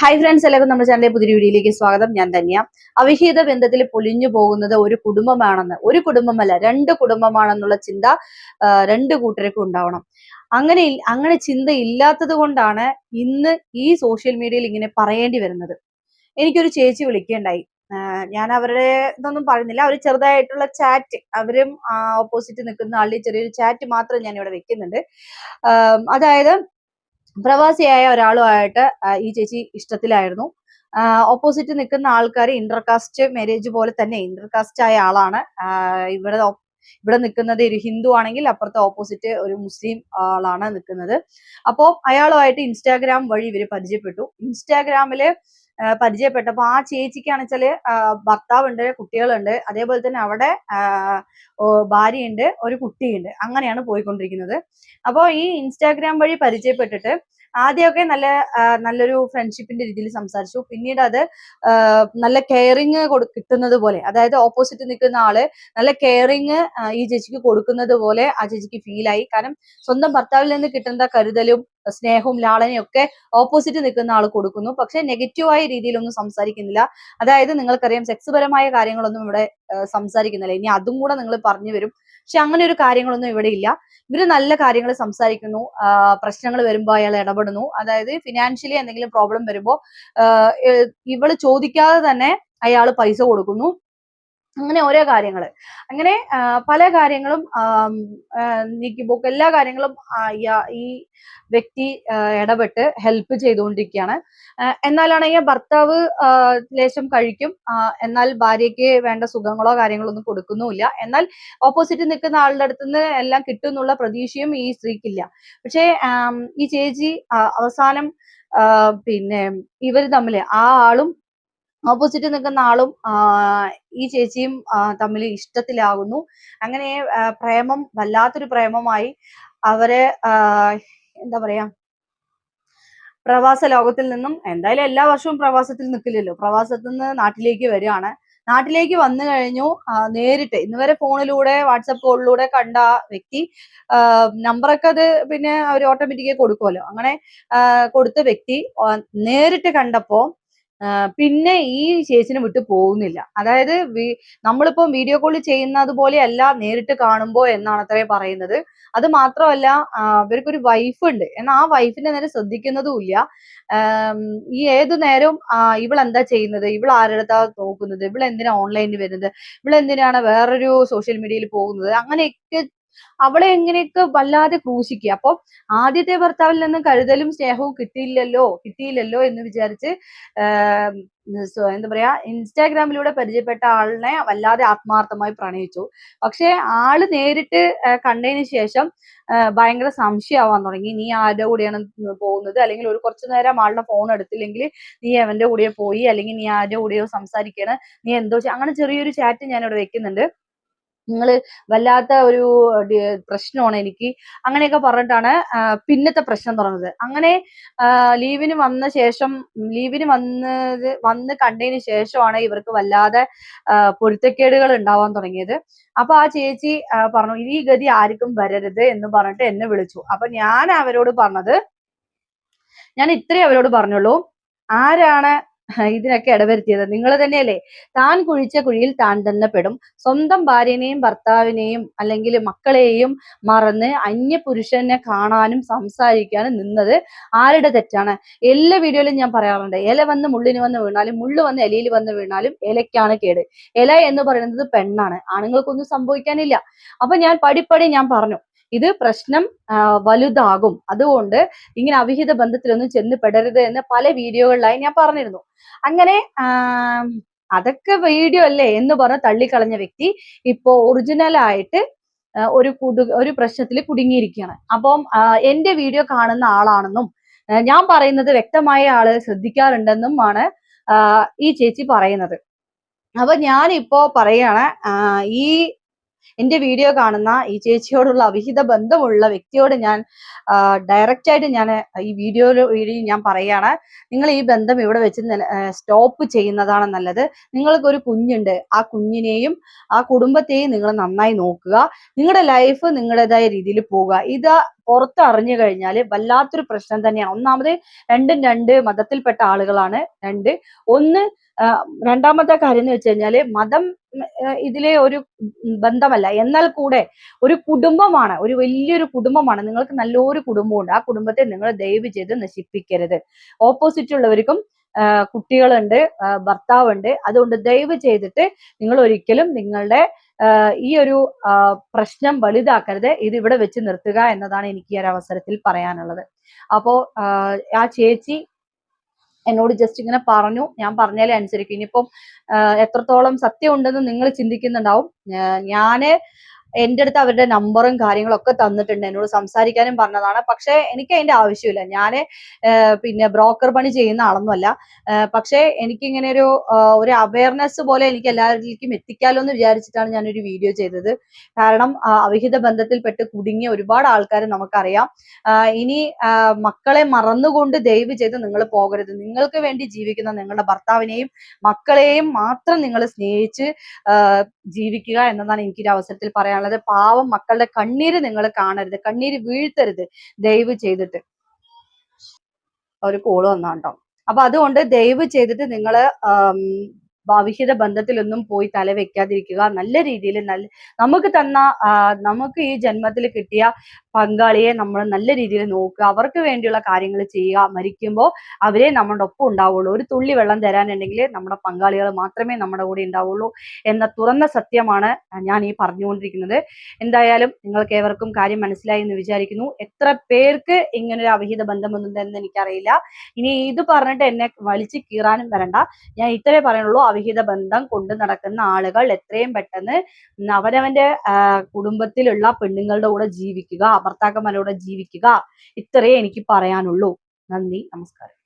Hi friends എല്ലാവർക്കും നമ്മുടെ ചാനലിലെ പുതിയ വീഡിയോയിലേക്ക് സ്വാഗതം. ഞാൻ ധന്യ അവിഹിത ബന്ധത്തിൽ പൊലിഞ്ഞു പോകുന്നത് ഒരു കുടുംബമാണെന്ന് ഒരു കുടുംബമല്ല രണ്ട് കുടുംബമാണെന്നുള്ള ചിന്ത രണ്ട് കൂട്ടർക്കും ഉണ്ടാവണം. അങ്ങനെ അങ്ങനെ ചിന്ത ഇല്ലാത്തത് കൊണ്ടാണ് ഇന്ന് ഈ സോഷ്യൽ മീഡിയയിൽ ഇങ്ങനെ പറയേണ്ടി വരുന്നത്. എനിക്കൊരു ചേച്ചി വിളിക്കേണ്ടായി. ഞാൻ അവരുടെ ഇതൊന്നും പറയുന്നില്ല. അവർ ചെറുതായിട്ടുള്ള ചാറ്റ് അവരും ഓപ്പോസിറ്റ് നിൽക്കുന്ന ആളുടെ ചെറിയൊരു ചാറ്റ് മാത്രം ഞാൻ ഇവിടെ വെക്കുന്നുണ്ട് അതായത് പ്രവാസിയായ ഒരാളുമായിട്ട് ഈ ചേച്ചി ഇഷ്ടത്തിലായിരുന്നു. ഓപ്പോസിറ്റ് നിൽക്കുന്ന ആൾക്കാർ ഇന്റർകാസ്റ്റ് മാരേജ് പോലെ തന്നെ ഇന്റർകാസ്റ്റ് ആയ ആളാണ്. ഇവിടെ ഇവിടെ നിൽക്കുന്നത് ഒരു ഹിന്ദു ആണെങ്കിൽ അപ്പുറത്തെ ഓപ്പോസിറ്റ് ഒരു മുസ്ലിം ആളാണ് നിൽക്കുന്നത്. അപ്പോൾ അയാളുമായിട്ട് ഇൻസ്റ്റാഗ്രാം വഴി ഇവർ പരിചയപ്പെട്ടു. ഇൻസ്റ്റാഗ്രാമിൽ പരിചയപ്പെട്ടപ്പോൾ ആ ചേച്ചിക്കാണ് വെച്ചാൽ ഭർത്താവുണ്ട് കുട്ടികളുണ്ട്. അതേപോലെ തന്നെ അവിടെ ഭാര്യയുണ്ട് ഒരു കുട്ടിയുണ്ട്. അങ്ങനെയാണ് പോയിക്കൊണ്ടിരിക്കുന്നത്. അപ്പോൾ ഈ ഇൻസ്റ്റാഗ്രാം വഴി പരിചയപ്പെട്ടിട്ട് ആദ്യമൊക്കെ നല്ല നല്ലൊരു ഫ്രണ്ട്ഷിപ്പിന്റെ രീതിയിൽ സംസാരിച്ചു. പിന്നീട് അത് നല്ല കെയറിങ് കിട്ടുന്നത് പോലെ അതായത് ഓപ്പോസിറ്റ് നിൽക്കുന്ന ആൾ നല്ല കെയറിങ് ഈ ചേച്ചിക്ക് കൊടുക്കുന്നത് പോലെ ആ ചേച്ചിക്ക് ഫീൽ ആയി. കാരണം സ്വന്തം ഭർത്താവിൽ നിന്ന് കിട്ടുന്ന കരുതലും സ്നേഹവും ലാളനയും ഒക്കെ ഓപ്പോസിറ്റ് നിൽക്കുന്ന ആൾ കൊടുക്കുന്നു. പക്ഷെ നെഗറ്റീവായ രീതിയിലൊന്നും സംസാരിക്കുന്നില്ല. അതായത് നിങ്ങൾക്കറിയാം സെക്സ് പരമായ കാര്യങ്ങളൊന്നും ഇവിടെ സംസാരിക്കുന്നില്ല. ഇനി അതും കൂടെ നിങ്ങൾ പറഞ്ഞു വരും. പക്ഷെ അങ്ങനെ ഒരു കാര്യങ്ങളൊന്നും ഇവിടെ ഇല്ല. ഇവർ നല്ല കാര്യങ്ങൾ സംസാരിക്കുന്നു. പ്രശ്നങ്ങൾ വരുമ്പോൾ അയാൾ ഇടപെടുന്നു. അതായത് ഫിനാൻഷ്യലി എന്തെങ്കിലും പ്രോബ്ലം വരുമ്പോൾ ഇവൾ ചോദിക്കാതെ തന്നെ അയാൾ പൈസ കൊടുക്കുന്നു. അങ്ങനെ ഓരോ കാര്യങ്ങൾ അങ്ങനെ പല കാര്യങ്ങളും നീക്കിപ്പോക്ക് എല്ലാ കാര്യങ്ങളും ഈ വ്യക്തി ഇടപെട്ട് ഹെൽപ്പ് ചെയ്തുകൊണ്ടിരിക്കുകയാണ്. എന്നാലാണെങ്കിൽ ഭർത്താവ് ലേശം കഴിക്കും എന്നാൽ ഭാര്യയ്ക്ക് വേണ്ട സുഖങ്ങളോ കാര്യങ്ങളോ ഒന്നും കൊടുക്കുന്നുമില്ല. എന്നാൽ ഓപ്പോസിറ്റ് നിൽക്കുന്ന ആളുടെ അടുത്ത് നിന്ന് എല്ലാം കിട്ടും എന്നുള്ള പ്രതീക്ഷയും ഈ സ്ത്രീക്കില്ല. പക്ഷേ ഈ ചേച്ചി അവസാനം പിന്നെ ഇവർ തമ്മിൽ ആ ആളും ഓപ്പോസിറ്റ് നിൽക്കുന്ന ആളും ഈ ചേച്ചിയും തമ്മിൽ ഇഷ്ടത്തിലാകുന്നു. അങ്ങനെ പ്രേമം വല്ലാത്തൊരു പ്രേമമായി അവരെ എന്താ പറയാ പ്രവാസ ലോകത്തിൽ നിന്നും എന്തായാലും എല്ലാ വർഷവും പ്രവാസത്തിൽ നിൽക്കില്ലല്ലോ. പ്രവാസത്തിൽ നിന്ന് നാട്ടിലേക്ക് വരികയാണ്. നാട്ടിലേക്ക് വന്നു കഴിഞ്ഞു നേരിട്ട്. ഇന്ന് വരെ ഫോണിലൂടെ വാട്സപ്പ് കോളിലൂടെ കണ്ട വ്യക്തി നമ്പറൊക്കെ അത് പിന്നെ അവർ ഓട്ടോമാറ്റിക്കായി കൊടുക്കുമല്ലോ. അങ്ങനെ കൊടുത്ത വ്യക്തി നേരിട്ട് കണ്ടപ്പോ ആ, പിന്നെ ഈ ചേച്ചിനെ വിട്ടു പോകുന്നില്ല. അതായത് നമ്മളിപ്പോ വീഡിയോ കോൾ ചെയ്യുന്നത് പോലെയല്ല നേരിട്ട് കാണുമ്പോ എന്നാണ് അത്രേ പറയുന്നത്. അത് മാത്രമല്ല ഇവർക്കൊരു വൈഫ് ഉണ്ട്. എന്നാൽ ആ വൈഫിന്റെ നേരെ ശ്രദ്ധിക്കുന്നതും ഇല്ല. ആം, ഈ ഏതു നേരവും ഇവൾ എന്താ ചെയ്യുന്നത്? ഇവൾ ആരുടെ നോക്കുന്നത്? ഇവൾ എന്തിനാ ഓൺലൈനിൽ വരുന്നത്? ഇവൾ എന്തിനാണ് വേറൊരു സോഷ്യൽ മീഡിയയിൽ പോകുന്നത്? അങ്ങനെയൊക്കെ അവളെ എങ്ങനെയൊക്കെ വല്ലാതെ ക്രൂശിക്കുക. അപ്പൊ ആദ്യത്തെ ഭർത്താവിൽ നിന്ന് കരുതലും സ്നേഹവും കിട്ടിയില്ലല്ലോ കിട്ടിയില്ലല്ലോ എന്ന് വിചാരിച്ച് എന്താ പറയാ ഇൻസ്റ്റാഗ്രാമിലൂടെ പരിചയപ്പെട്ട ആളിനെ വല്ലാതെ ആത്മാർത്ഥമായി പ്രണയിച്ചു. പക്ഷെ ആൾ നേരിട്ട് കണ്ടതിന് ശേഷം ഭയങ്കര സംശയമാവാൻ തുടങ്ങി. നീ ആരുടെ കൂടെയാണ് പോകുന്നത്? അല്ലെങ്കിൽ ഒരു കുറച്ചു നേരം ആളുടെ ഫോൺ എടുത്തില്ലെങ്കിൽ നീ അവന്റെ കൂടെ പോയി അല്ലെങ്കിൽ നീ ആരുടെ കൂടെയോ സംസാരിക്കണേ? നീ എന്തോ അങ്ങനെ ചെറിയൊരു ചാറ്റ് ഞാൻ വെക്കുന്നുണ്ട്. നിങ്ങൾ വല്ലാത്ത ഒരു പ്രശ്നമാണ് എനിക്ക്. അങ്ങനെയൊക്കെ പറഞ്ഞിട്ടാണ് പിന്നത്തെ പ്രശ്നം തുടങ്ങുന്നത്. അങ്ങനെ ലീവിന് വന്ന ശേഷം ലീവിന് വന്നത് വന്ന് കണ്ടതിന് ശേഷമാണ് ഇവർക്ക് വല്ലാതെ പൊരുത്തക്കേടുകൾ ഉണ്ടാവാൻ തുടങ്ങിയത്. അപ്പൊ ആ ചേച്ചി പറഞ്ഞു ഈ ഗതി ആർക്കും വരരുത് എന്ന് പറഞ്ഞിട്ട് എന്നെ വിളിച്ചു. അപ്പൊ ഞാൻ അവരോട് പറഞ്ഞത് ഞാൻ ഇത്രേ അവരോട് പറഞ്ഞുള്ളൂ. ആരാണ് ഇതിനൊക്കെ ഇടവരുത്തിയത്. നിങ്ങൾ തന്നെയല്ലേ? താൻ കുഴിച്ച കുഴിയിൽ താൻ തന്നെ പെടും. സ്വന്തം ഭാര്യനെയും ഭർത്താവിനെയും അല്ലെങ്കിൽ മക്കളെയും മറന്ന് അന്യ പുരുഷനെ കാണാനും സംസാരിക്കാനും നിന്നത് ആരുടെ തെറ്റാണ്? എല്ലാ വീഡിയോയിലും ഞാൻ പറയാറുണ്ട്. ഇല വന്ന് മുള്ളിന് വന്ന് വീണാലും മുള്ളു വന്ന് ഇലയിൽ വന്ന് വീണാലും ഇലയ്ക്കാണ് കേട്. ഇല എന്ന് പറയുന്നത് പെണ്ണാണ്. ആണുങ്ങൾക്കൊന്നും സംഭവിക്കാനില്ല. അപ്പൊ ഞാൻ പടിപ്പടി ഞാൻ പറഞ്ഞു. ഇത് പ്രശ്നം വലുതാകും. അതുകൊണ്ട് ഇങ്ങനെ അവിഹിത ബന്ധത്തിലൊന്നും ചെന്ന് പെടരുത് എന്ന് പല വീഡിയോകളിലായി ഞാൻ പറഞ്ഞിരുന്നു. അങ്ങനെ അതൊക്കെ വീഡിയോ അല്ലേ എന്ന് പറഞ്ഞ് തള്ളിക്കളഞ്ഞ വ്യക്തി ഇപ്പോ ഒറിജിനൽ ആയിട്ട് ഒരു കുടു ഒരു പ്രശ്നത്തിൽ കുടുങ്ങിയിരിക്കുകയാണ്. അപ്പം എന്റെ വീഡിയോ കാണുന്ന ആളാണെന്നും ഞാൻ പറയുന്നത് വ്യക്തമായ ആൾ ശ്രദ്ധിക്കാറുണ്ടെന്നും ആണ് ഈ ചേച്ചി പറയുന്നത്. അപ്പൊ ഞാനിപ്പോ പറയാണ് ഈ എന്റെ വീഡിയോ കാണുന്ന ഈ ചേച്ചിയോടുള്ള അവിഹിത ബന്ധമുള്ള വ്യക്തിയോട് ഞാൻ ഡയറക്റ്റ് ആയിട്ട് ഞാൻ ഈ വീഡിയോ വഴി ഞാൻ പറയാണ് നിങ്ങൾ ഈ ബന്ധം ഇവിടെ വെച്ച് സ്റ്റോപ്പ് ചെയ്യുന്നതാണ് നല്ലത്. നിങ്ങൾക്ക് ഒരു കുഞ്ഞുണ്ട്. ആ കുഞ്ഞിനെയും ആ കുടുംബത്തെയും നിങ്ങൾ നന്നായി നോക്കുക. നിങ്ങളുടെ ലൈഫ് നിങ്ങളുടേതായ രീതിയിൽ പോവുക. ഇത് പുറത്ത് അറിഞ്ഞു കഴിഞ്ഞാൽ വല്ലാത്തൊരു പ്രശ്നം തന്നെയാണ്. ഒന്നാമത് രണ്ടും രണ്ട് മതത്തിൽപ്പെട്ട ആളുകളാണ് രണ്ട്. ഒന്ന് രണ്ടാമത്തെ കാര്യം എന്ന് വെച്ച് കഴിഞ്ഞാൽ മതം ഇതിലെ ഒരു ബന്ധമല്ല. എന്നാൽ കൂടെ ഒരു കുടുംബമാണ് ഒരു വലിയൊരു കുടുംബമാണ്. നിങ്ങൾക്ക് നല്ലൊരു കുടുംബമുണ്ട്. ആ കുടുംബത്തെ നിങ്ങൾ ദയവ് ചെയ്ത് നശിപ്പിക്കരുത്. ഓപ്പോസിറ്റ് ഉള്ളവർക്കും കുട്ടികളുണ്ട് ഭർത്താവുണ്ട്. അതുകൊണ്ട് ദയവ് ചെയ്തിട്ട് നിങ്ങൾ ഒരിക്കലും നിങ്ങളുടെ ഈ ഒരു പ്രശ്നം വലുതാക്കരുത്. ഇത് ഇവിടെ വെച്ച് നിർത്തുക എന്നതാണ് എനിക്ക് ഈ ഒരു അവസരത്തിൽ പറയാനുള്ളത്. അപ്പോ ആ, ചേച്ചി എന്നോട് ജസ്റ്റ് ഇങ്ങനെ പറഞ്ഞു. ഞാൻ പറഞ്ഞാലേ അനുസരിക്കും. ഇനിയിപ്പം എത്രത്തോളം സത്യമുണ്ടെന്ന് നിങ്ങൾ ചിന്തിക്കുന്നുണ്ടാവും. ഞാൻ എന്റെ അടുത്ത് അവരുടെ നമ്പറും കാര്യങ്ങളൊക്കെ തന്നിട്ടുണ്ട്. എന്നോട് സംസാരിക്കാനും പറഞ്ഞതാണ്. പക്ഷെ എനിക്ക് അതിന്റെ ആവശ്യമില്ല. ഞാൻ പിന്നെ ബ്രോക്കർ പണി ചെയ്യുന്ന ആളൊന്നുമല്ല പക്ഷെ എനിക്കിങ്ങനെ ഒരു ഒരു അവയർനെസ് പോലെ എനിക്ക് എല്ലാവരിലേക്കും എത്തിക്കാലോ എന്ന് വിചാരിച്ചിട്ടാണ് ഞാനൊരു വീഡിയോ ചെയ്തത്. കാരണം അവിഹിത ബന്ധത്തിൽപ്പെട്ട് കുടുങ്ങിയ ഒരുപാട് ആൾക്കാരെ നമുക്കറിയാം. ഇനി മക്കളെ മറന്നുകൊണ്ട് ദയവ് ചെയ്ത് നിങ്ങൾ പോകരുത്. നിങ്ങൾക്ക് വേണ്ടി ജീവിക്കുന്ന നിങ്ങളുടെ ഭർത്താവിനെയും മക്കളെയും മാത്രം നിങ്ങൾ സ്നേഹിച്ച് ജീവിക്കുക എന്നതാണ് എനിക്ക് ഒരു അവസരത്തിൽ പറയാനുള്ളത്. പാവം മക്കളുടെ കണ്ണീര് നിങ്ങൾ കാണരുത്. കണ്ണീര് വീഴ്ത്തരുത് ദയവ് ചെയ്തിട്ട്. ഒരു കോൾ വന്നാട്ടോ. അപ്പൊ അതുകൊണ്ട് ദയവ് ചെയ്തിട്ട് നിങ്ങൾ വിഹിത ബന്ധത്തിലൊന്നും പോയി തല വെക്കാതിരിക്കുക. നല്ല രീതിയിൽ നല്ല നമുക്ക് തന്ന നമുക്ക് ഈ ജന്മത്തിൽ കിട്ടിയ പങ്കാളിയെ നമ്മൾ നല്ല രീതിയിൽ നോക്കുക അവർക്ക് വേണ്ടിയുള്ള കാര്യങ്ങൾ ചെയ്യുക മരിക്കുമ്പോൾ അവരെ നമ്മുടെ ഒപ്പം ഉണ്ടാവുള്ളൂ. ഒരു തുള്ളി വെള്ളം തരാനുണ്ടെങ്കിൽ നമ്മുടെ പങ്കാളികൾ മാത്രമേ നമ്മുടെ കൂടെ ഉണ്ടാവുള്ളൂ എന്ന തുറന്ന സത്യമാണ് ഞാൻ ഈ പറഞ്ഞുകൊണ്ടിരിക്കുന്നത്. എന്തായാലും നിങ്ങൾക്ക് ഏവർക്കും കാര്യം മനസ്സിലായി എന്ന് വിചാരിക്കുന്നു. എത്ര പേർക്ക് ഇങ്ങനെ ഒരു അവിഹിത ബന്ധമൊന്നുണ്ടെന്ന് എനിക്കറിയില്ല. ഇനി ഇത് പറഞ്ഞിട്ട് എന്നെ വലിച്ചു കീറാനും വരണ്ട. ഞാൻ ഇത്രേ പറയുള്ളൂ. അവിഹിത ബന്ധം കൊണ്ട് നടക്കുന്ന ആളുകൾ എത്രയും പെട്ടെന്ന് അവനവന്റെ കുടുംബത്തിലുള്ള പെണ്ണുങ്ങളുടെ കൂടെ ജീവിക്കുക. ഭർത്താക്കന്മാരുടെ ജീവിക്കുക. ഇത്രയേ എനിക്ക് പറയാനുള്ളൂ. നന്ദി നമസ്കാരം.